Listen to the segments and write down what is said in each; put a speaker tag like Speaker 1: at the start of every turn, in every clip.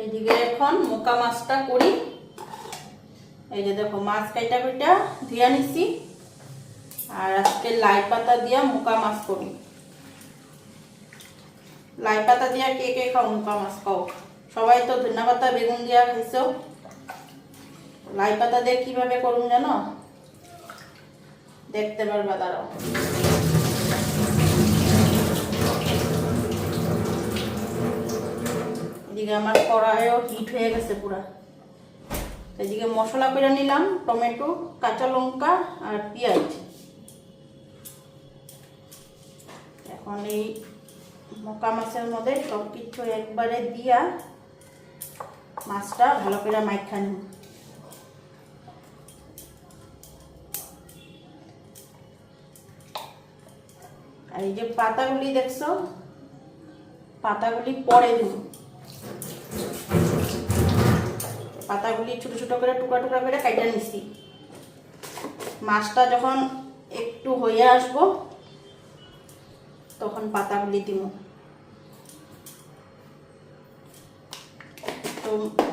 Speaker 1: এইদিকে এখন মোকা মাছটা করি। এই যে দেখো, মাছ কাইটা কাইটা ধুয়া নিছি। আর আজকে লাই পাতা দিয়া মোকা মাছ করি। লাই পাতা দিয়া কে কে খাও মোকা মাছ খাও। সবাই তো ধন্যা পাতা, বেগুন দিয়া খাইছো। লাই পাতা দিয়ে কীভাবে করুন জানো? দেখতে পারবা, দাঁড়াও। আমার কড়াইও হিট হয়ে গেছে পুরা। এদিকে মশলা করে নিলাম, টমেটো, কাঁচা লঙ্কা আর পেঁয়াজ। এখন এই মকা মাছের মধ্যে সব কিছু একবারে দিয়া মাছটা ভালো করে মাইখা নিব। আর এই যে পাতাগুলি দেখছ, পাতাগুলি পরে দিব। পাতাগুলি ছোট ছোট করে টুকরা টুকরা করে কাইটা নিছি। মাছটা যখন একটু হয়ে আসব, তখন পাতাগুলি দিব। তো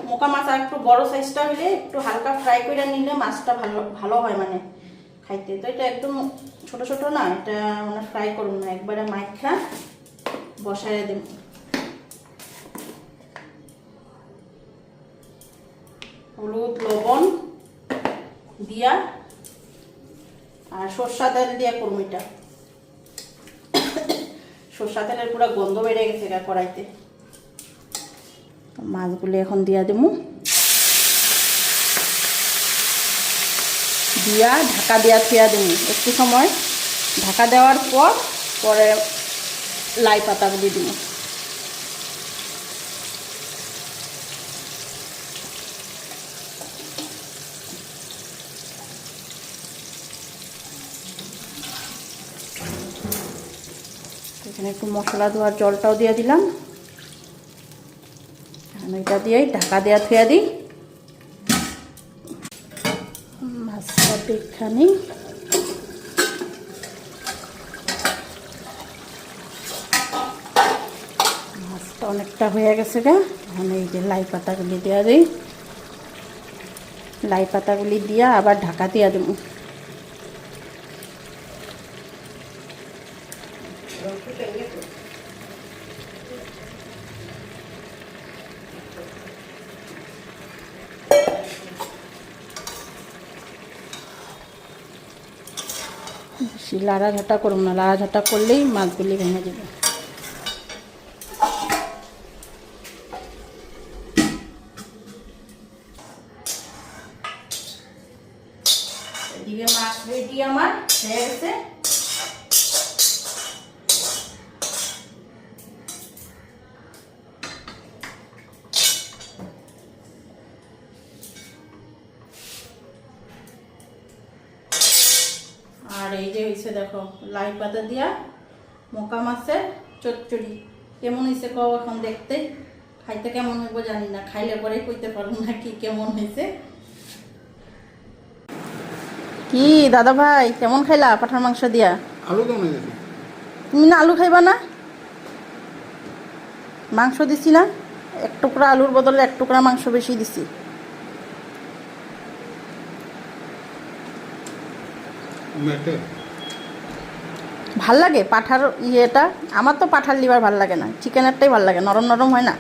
Speaker 1: মোকা মাছ আর একটু বড় সাইজটা হলে একটু হালকা ফ্রাই করে নিলে মাছটা ভালো ভালো হয় মানে খাইতে। তো এটা একদম ছোট ছোট না, এটা মানে ফ্রাই করুন না, একবারে মাইখা বসায় দেব। হলুদ লবণ দিয়া আর সর্ষা তেল দিয়া করব এটা সর্ষা তেলের পুরো গন্ধ বেড়ে গেছে কড়াইতে। মাছগুলি এখন দিয়া দেবো দিয়া ঢাকা দিয়া থিয়া দেবো একটু সময়। ঢাকা দেওয়ার পর পরে লাই পাতাগুলি দিব এখানে একটু মশলা ধোয়ার জলটাও দিয়ে দিলাম। এখন এটা দিয়েই ঢাকা দেওয়া থুয়া দিই। মাছটা দেখখানি মাছটা অনেকটা হয়ে গেছে গা। এখন এই যে লাই পাতাগুলি দেওয়া দিই। লাই পাতাগুলি দিয়া আবার ঢাকা দিয়ে দেবো। বেশি লাড়াঝাটা করব না লাড়াঝাটা করলেই মাছগুলি ভেঙে যাবে। আমার হয়ে গেছে। এই যে হয়েছে দেখো লাই পাতা দিয়া মোকা মাছের চচ্চড়ি। কেমন হয়েছে কও এখন দেখতে? খাইতে কেমন হইব জানি না খাইলে পরে কইতে পারব না কি কেমন হয়েছে কি দাদা ভাই কেমন খাইলা পাঠার মাংস দিয়া?
Speaker 2: আলু কেমন
Speaker 1: তুমি না আলু খাইবা না? মাংস দিছি না এক টুকরা আলুর বদলে এক টুকরা মাংস বেশি দিছি। ভালো লাগে পাঠার ইয়েটা। আমার তো পাঠার লিভার ভালো লাগে না চিকেনেরটাই ভালো লাগে নরম নরম হয় না।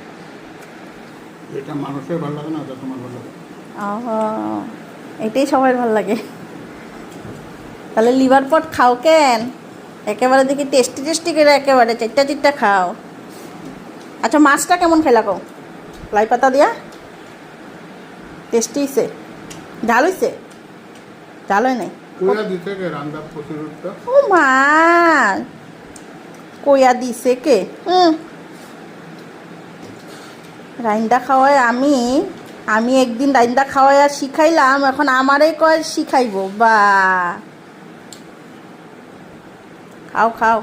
Speaker 2: এটা মানুষের ভালো লাগে না তোমার ভালো লাগে?
Speaker 1: আহ, এটাই সবাই ভালো লাগে। তাহলে লিভার পট খাও কেন? একেবারে দেখি টেস্টি টেস্টি করে একেবারে চারটা চিটটা খাও। আচ্ছা মাছটা কেমন খেলা কো লাই পাতা দিয়া? টেস্টি হয়েছে ঝাল হয়েছে ঝাল হয় নাই? মা দিছে কে হুম আমি আমি একদিন রাইন্দা খাওয়াই আর শিখাইলাম এখন আমারই কয় শিখাইব বা খাও খাও